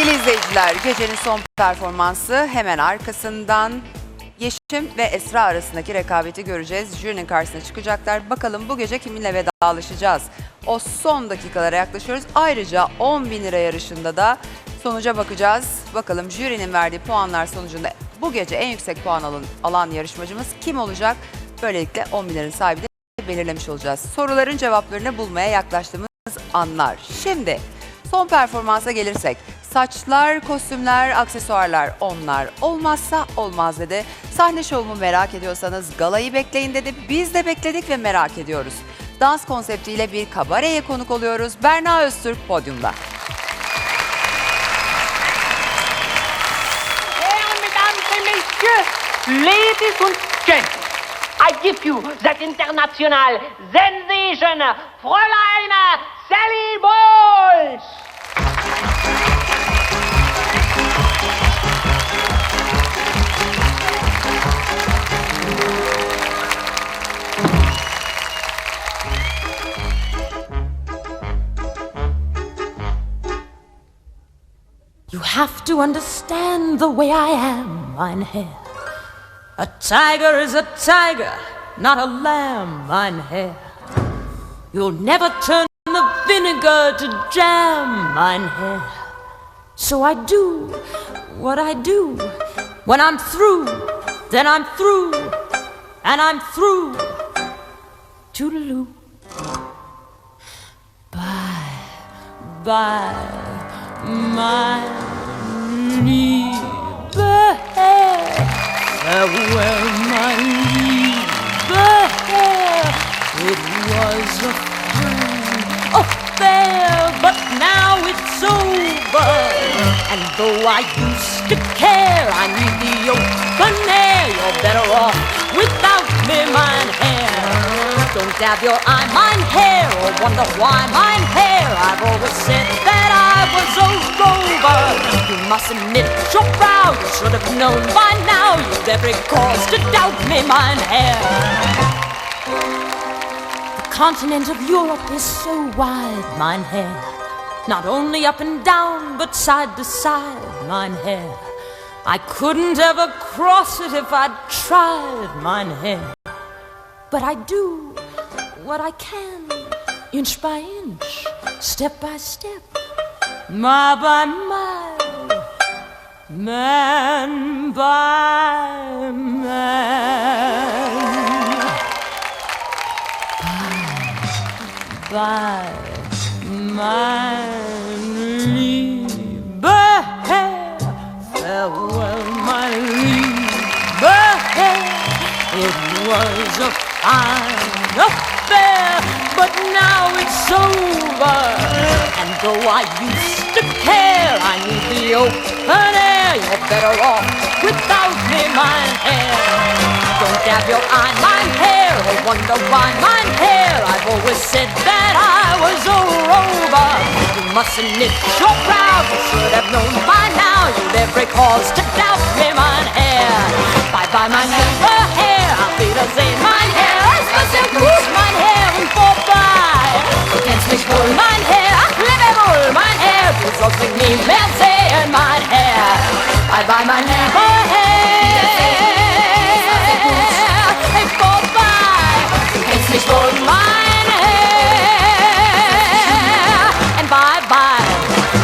Sevgili izleyiciler, gecenin son performansı hemen arkasından Yeşim ve Esra arasındaki rekabeti göreceğiz. Jürinin karşısına çıkacaklar. Bakalım bu gece kiminle vedalaşacağız? O son dakikalara yaklaşıyoruz. Ayrıca 10 bin lira yarışında da sonuca bakacağız. Bakalım jürinin verdiği puanlar sonucunda bu gece en yüksek puan alan, alan yarışmacımız kim olacak? Böylelikle 10 bin liranın sahibini belirlemiş olacağız. Soruların cevaplarını bulmaya yaklaştığımız anlar. Şimdi son performansa gelirsek. Saçlar, kostümler, aksesuarlar onlar olmazsa olmaz dedi. Sahne şovumu merak ediyorsanız galayı bekleyin dedi. Biz de bekledik ve merak ediyoruz. Dans konseptiyle bir kabareye konuk oluyoruz. Berna Öztürk podyumda. Ladies and gents, I give you that international sensation, Fräulein Sally Bowles. You have to understand the way I am, mein Herr. A tiger is a tiger, not a lamb, mein Herr. You'll never turn the vinegar to jam, mein Herr. So I do what I do. When I'm through, then I'm through, and I'm through. Toodaloo. Bye, bye, my liebe Herr. Farewell, my liebe Herr. It was a fine affair, oh, but now it's over. And though I used to care, I need the open air. You're better off without me, mine hair. Don't dab your eye, mine hair, or wonder why mine hair. I've always said that I was a rover. You must admit your brow. You should have known by now. You've every cause to doubt me, mine hair. The continent of Europe is so wide, mine hair. Not only up and down, but side to side, mine hair. I couldn't ever cross it if I'd tried, mine hair. But I do what I can, inch by inch, step by step, mile by mile, man by man. Bye, mein was a fine affair, but now it's over. And though I used to care, I need the open air. You're better off without me, mine hair. Don't dab your eye, mine hair, or wonder why mine hair. I've always said that I was a rover. You mustn't knit your brow. You should have known by now. You'd every cause to doubt me, mine hair. Bye bye, mine hair, Wiedersehen, mein Herr. Es war sehr gut, mein Herr, und vorbei. Du kennst mich wohl, mein Herr. Ach, lebe wohl, mein Herr. Du sollst mich nie mehr sehen, mein Herr. Bye bye, mein Herr, Herr. Hey, vorbei. Du kennst mich wohl, mein Herr. And bye bye.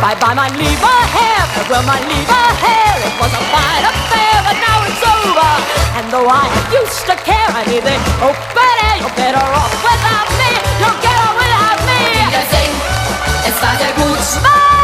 Bye bye, mein lieber Herr. Farewell, mein lieber Herr. It was a fine over. And though I used to care, I need the Oh, air. You're better off without me. Get on without me. Wiedersehen, es war sehr gut. Bye.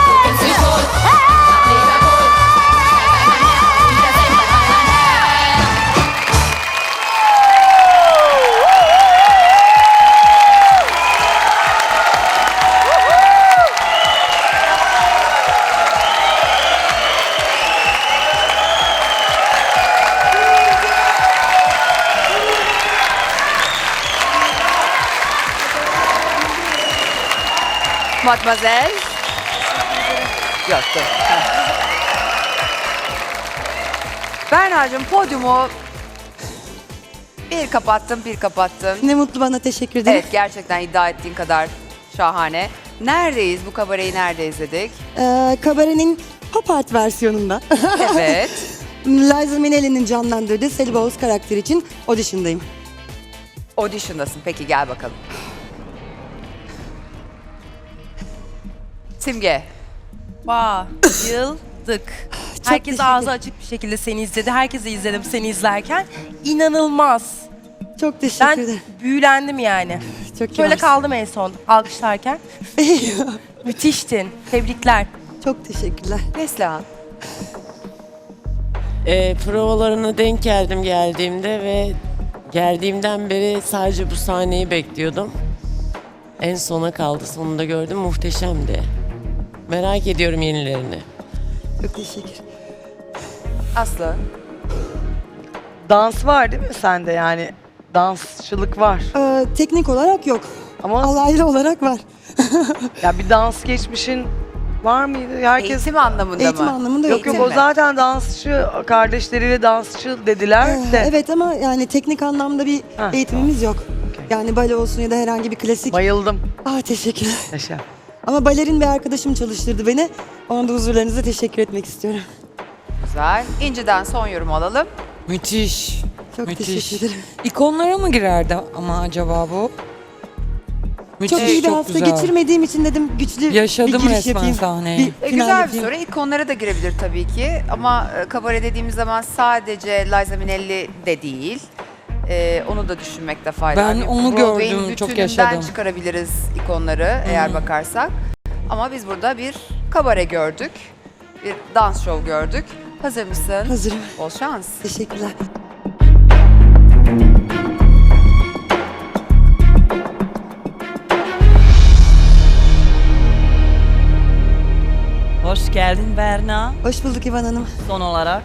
Matmazel. Yok dur. Berna'cığım podyumu bir kapattım bir kapattım. Ne mutlu bana teşekkür ederim. Evet gerçekten iddia ettiğin kadar şahane. Neredeyiz? Bu kabareyi nerede izledik? Ee, kabarenin pop art versiyonunda. Evet. Liza Minnelli'nin canlandırdığı Sally Bowles karakteri için audition'dayım. Audition'dasın. Peki gel bakalım. Simge. Bayıldık. Herkes teşekkür ağzı açık bir şekilde seni izledi. Herkese izledim seni izlerken. İnanılmaz. Çok teşekkür Ben ederim. büyülendim yani. Çok Şöyle kibarsın. kaldım en son alkışlarken. Müthiştin. Tebrikler. Çok teşekkürler. Neslihan. E, provalarına denk geldim geldiğimde ve geldiğimden beri sadece bu sahneyi bekliyordum. En sona kaldı. Sonunda gördüm. Muhteşemdi. Merak ediyorum yenilerini. Çok teşekkür. Aslı. Dans var değil mi sende yani? Dansçılık var. Ee, teknik olarak yok. Ama Alaylı olarak var. ya bir dans geçmişin var mıydı? Herkes Eğitim anlamında Eğitim mı? anlamında yok. Yok yok o mi? zaten dansçı kardeşleriyle dansçı dediler Ee, de. evet ama yani teknik anlamda bir Ha, eğitimimiz yok. Yani bale olsun ya da herhangi bir klasik. Bayıldım. Ah teşekkürler. Yaşa. Ama balerin bir arkadaşım çalıştırdı beni. Ona da huzurlarınıza teşekkür etmek istiyorum. Güzel. İnci'den son yorum alalım. Müthiş. Çok Müthiş. teşekkür ederim. İkonlara mı girerdi ama acaba bu? Müthiş, Çok iyi bir hafta güzel. geçirmediğim için dedim güçlü Yaşadım bir giriş resmen yapayım. sahneyi. Bir E, final güzel bir yapayım. soru. İlk konulara da girebilir tabii ki. Ama e, kabare dediğimiz zaman sadece Liza Minnelli de değil. E, onu da düşünmekte fayda var. Ben Bir onu Broadway'in gördüm, çok bütününden yaşadım. çıkarabiliriz ikonları eğer bakarsak. Ama biz burada bir kabare gördük. Bir dans show gördük. Hazır mısın? Hazırım. Bol şans. Teşekkürler. Hoş geldin Berna. Hoş bulduk İvan Hanım. Son olarak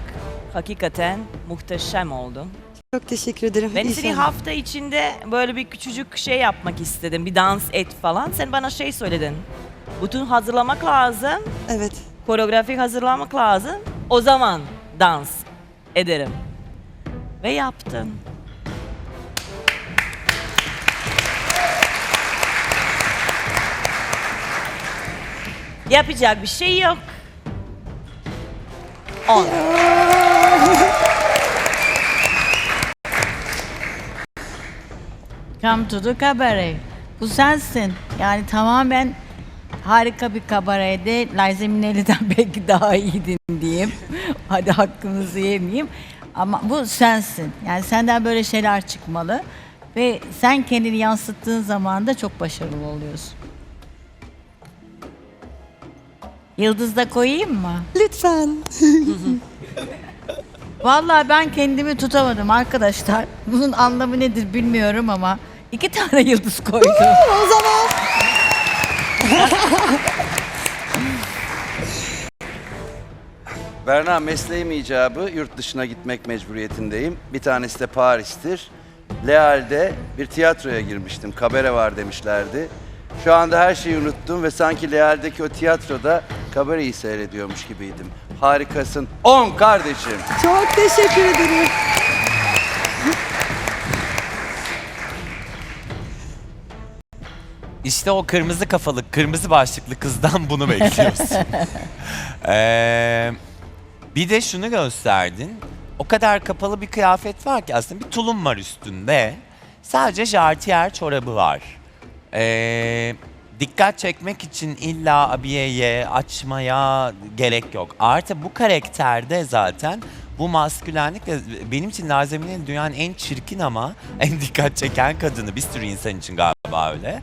hakikaten muhteşem oldun. Çok teşekkür ederim. Ben seni İnşallah. hafta içinde böyle bir küçücük şey yapmak istedim. Bir dans et falan. Sen bana şey söyledin. Bütün hazırlamak lazım. Evet. Koreografi hazırlamak lazım. O zaman dans ederim. Ve yaptın. Yapacak bir şey yok. On. Come to the cabaret. Bu sensin. Yani tamamen harika bir kabarede. Liza Minnelli'den belki daha iyiydin diyeyim. Hadi hakkınızı yemeyeyim. Ama bu sensin. Yani senden böyle şeyler çıkmalı. Ve sen kendini yansıttığın zaman da çok başarılı oluyorsun. Yıldız da koyayım mı? Lütfen. Vallahi ben kendimi tutamadım arkadaşlar. Bunun anlamı nedir bilmiyorum ama iki tane yıldız koydum. o zaman Berna mesleğim icabı yurt dışına gitmek mecburiyetindeyim. Bir tanesi de Paris'tir. Leal'de bir tiyatroya girmiştim. Kabare var demişlerdi. Şu anda her şeyi unuttum ve sanki Leal'deki o tiyatroda kabareyi seyrediyormuş gibiydim. Harikasın. 10 kardeşim. çok teşekkür ederim. İşte o kırmızı kafalı, kırmızı başlıklı kızdan bunu bekliyorsun. Ee, bir de şunu gösterdin. O kadar kapalı bir kıyafet var ki aslında bir tulum var üstünde. Sadece jartiyer çorabı var. Ee, dikkat çekmek için illa abiyeye, açmaya gerek yok. Artı bu karakterde zaten bu maskülenlik ve benim için Nazemine'nin dünyanın en çirkin ama en dikkat çeken kadını bir sürü insan için galiba öyle.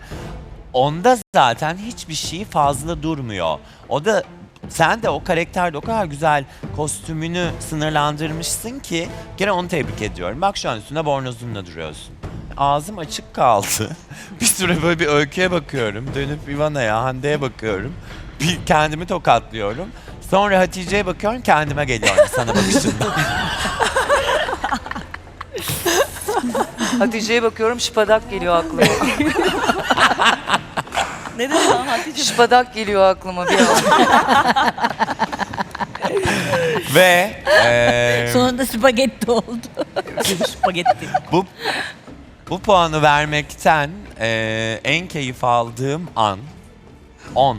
Onda zaten hiçbir şey fazla durmuyor. O da sen de o karakterde o kadar güzel kostümünü sınırlandırmışsın ki gene onu tebrik ediyorum. Bak şu an üstünde bornozunla duruyorsun. Ağzım açık kaldı. bir süre böyle bir öyküye bakıyorum. Dönüp Ivana'ya, Hande'ye bakıyorum. Bir kendimi tokatlıyorum. Sonra Hatice'ye bakıyorum kendime geliyorum sana bakışımda. Hatice'ye bakıyorum şıpadak geliyor aklıma. Ne dedin lan Hatice? şıpadak geliyor aklıma bir an. Ve eee, Sonunda spagetti oldu. Spagetti. bu bu puanı vermekten eee, en keyif aldığım an 10.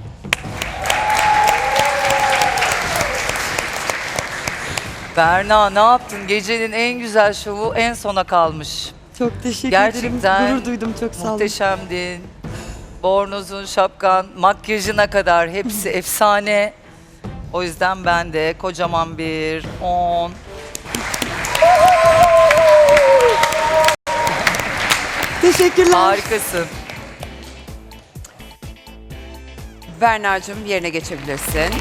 Berna ne yaptın? Gecenin en güzel şovu en sona kalmış. Çok teşekkür Gerçekten ederim. Gurur duydum çok sağ olun. Muhteşemdin. Bornozun, şapkan, makyajına kadar hepsi efsane. O yüzden ben de kocaman bir 10. Teşekkürler. Harikasın. Berna'cığım yerine geçebilirsin.